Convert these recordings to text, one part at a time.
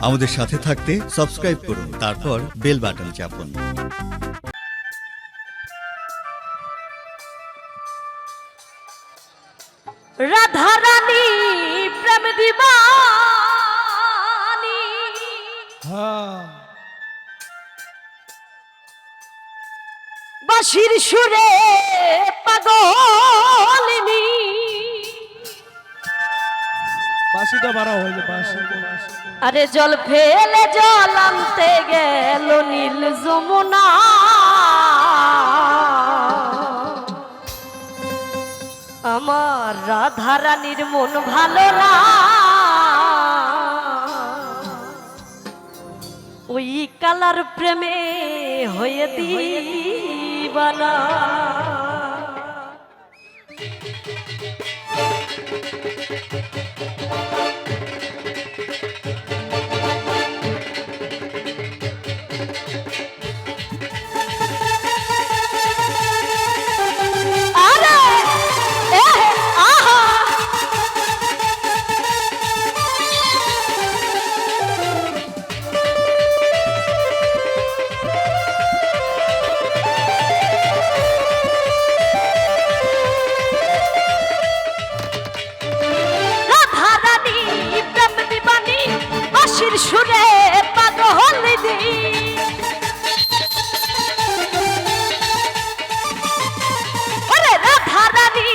আমাদের সাথে থাকতে সাবস্ক্রাইব করুন, তারপর বেল বাটন চাপুন। রাধা রানী, প্রেম বাঁশির সুরে পাগলিনী। আরে জল ফেলে জল আনতে গেল নীল যমুনা। আমার রাধা রানীর মন ভালো না। ওই কালার প্রেমে হয়ে দিবানা। Thank you. সুরে পাগল দি। ওরে রাধা রানী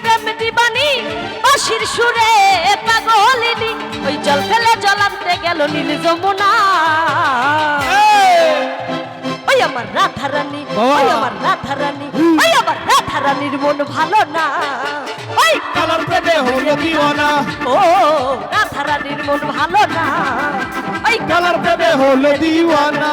প্রেম দিবানী বাঁশির সুরে পাগলিনী ওই জল ফেলে জল আনতে গেল নীল যমুনা। ওই আমার রাধা রানী। ওই আমার রাধা রানী ওই আমার রাধা রানীর মন ভালো না। ওই কালার প্রেমে হয়ে দিওয়ানা ও রাধা রানীর মন ভালো না। ওই কালার প্রেমে হলে দিওয়ানা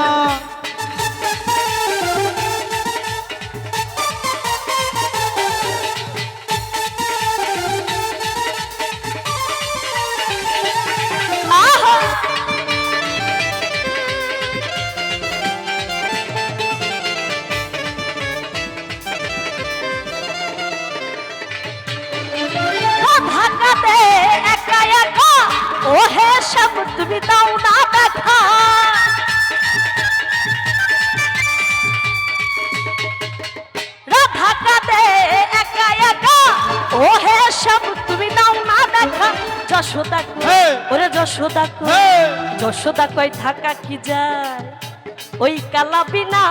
ও হে সব তুমি দাও না দেখা রাধা কাঁদে একা একা ও হে সব তুমি দাও না দেখা যশোদা! ওরে যশোদা! যশোদা কই থাকা কি যায়? ওই কালা বিনা।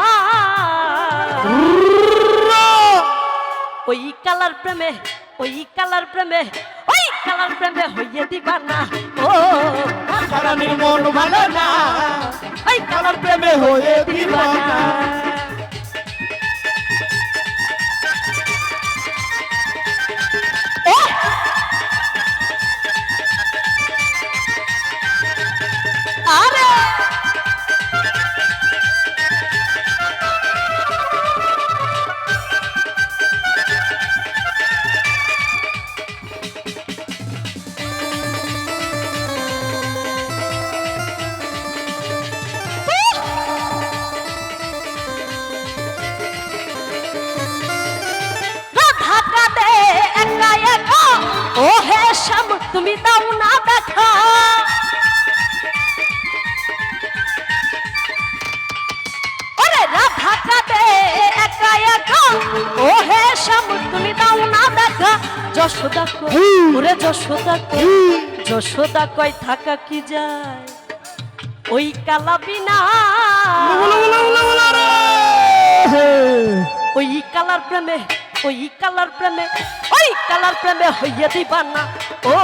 ওই কালার প্রেমে ওই কালার প্রেমে ওই কালার প্রেমে হইয়ে দিবা না। ও রানীর মন ভালো না। এই কালার প্রেমে হয়ে দিওয়ানা ও হে শ্যাম তুমি দাও না দেখা ওরে রাধা কাঁদে একা একা ও হে শ্যাম তুমি দাও না দেখা যশোদা কই ওরে যশোদা কই যশোদা কই থাকা কি যায় ওই কালা বিনা ওই কালার প্রেমে ওই কালার প্রেমে ওই কালার প্রেমে হইয়া দিবা না। ও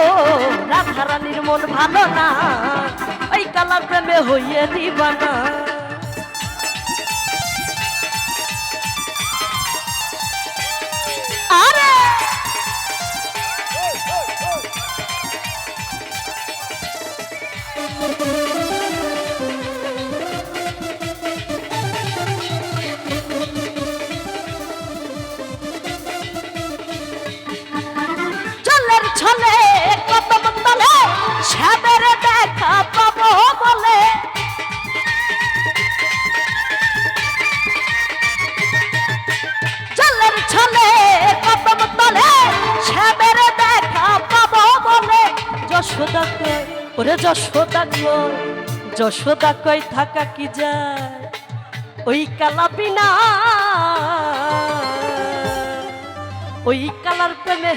রাধা রানীর মন ভালো না। ওই কালার প্রেমে হইয়া দিবা না। আরে! ছলে কদম তলে সাদের দেখা পাবো বলে। জলের ছলে কদম তলে সাদের দেখা পাবো বলে। যশোদা কই ওরে যশোদা কই যশোদা কই থাকা কি যায়? ওই কালা বিনা ওই কালার প্রেমে,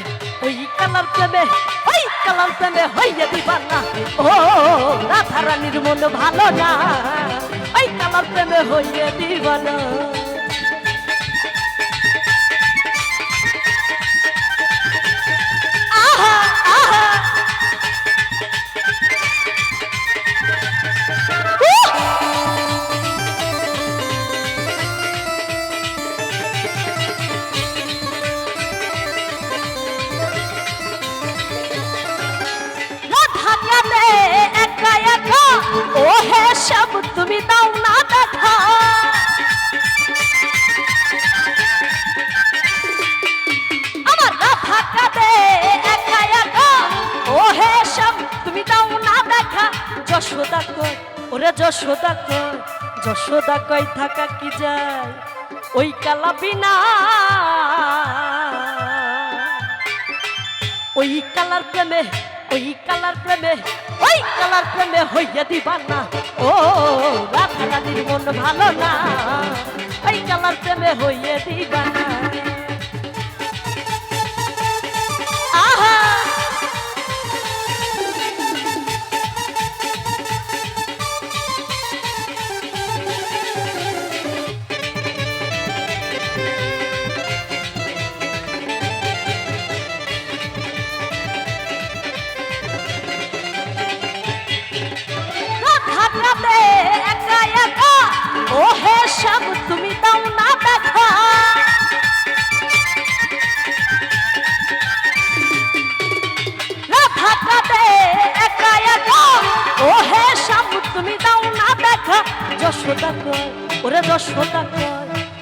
ওই কালার প্রেমে, ওই কালার প্রেমে হইয়া দিবানা। ও, রাধারানীর মন ভালো না, ওই কালার প্রেমে হইয়া দিবানা। যশোদা কই ওরে যশোদা কই যশোদা কই থাকা কি যায়? ওই কালা বিনা, ওই কালার প্রেমে, ওই কালার প্রেমে, ওই কালার প্রেমে হইয়া দিবানা ও রাধা রানীর মন ভালো না, ওই কালার প্রেমে হইয়া দিবানা তুমি দাও না দেখা যশোদা কয়, ওরে যশোদা কয়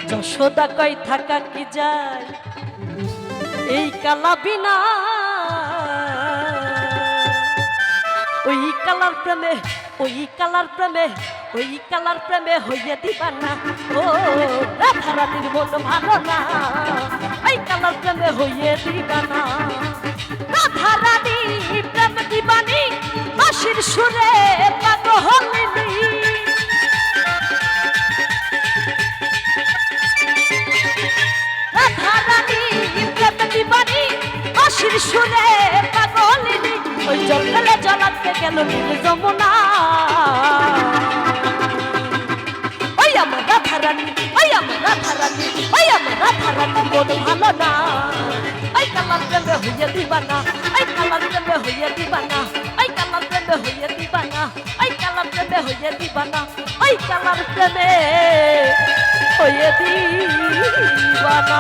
যশোদা কয় থাকা কি যায়? এই কালা বিনা, ওই কালার প্রেমে, ওই কালার প্রেমে, ওই কালার প্রেমে হইয়া দিবা না। ও রাধা রানীর মন ভালো না ওই কালার প্রেমে হইয়া দিবা না। রাধা রানী প্রেম দিবানি বাসির সুরে সুরে পাগলিনী ওই জঙ্গলে জলাতে গেল নীল যমুনা ওই আমার রাধা রানী ওই আমার রাধা রানী ওই আমার রাধা রানী মন ভালো না ওই কালার প্রেমে হইয়া দিবানা ওই কালার প্রেমে হইয়া দিবানা প্রেমে হইয়া দিবানা ওই কালার প্রেমে হইয়া দিবানা।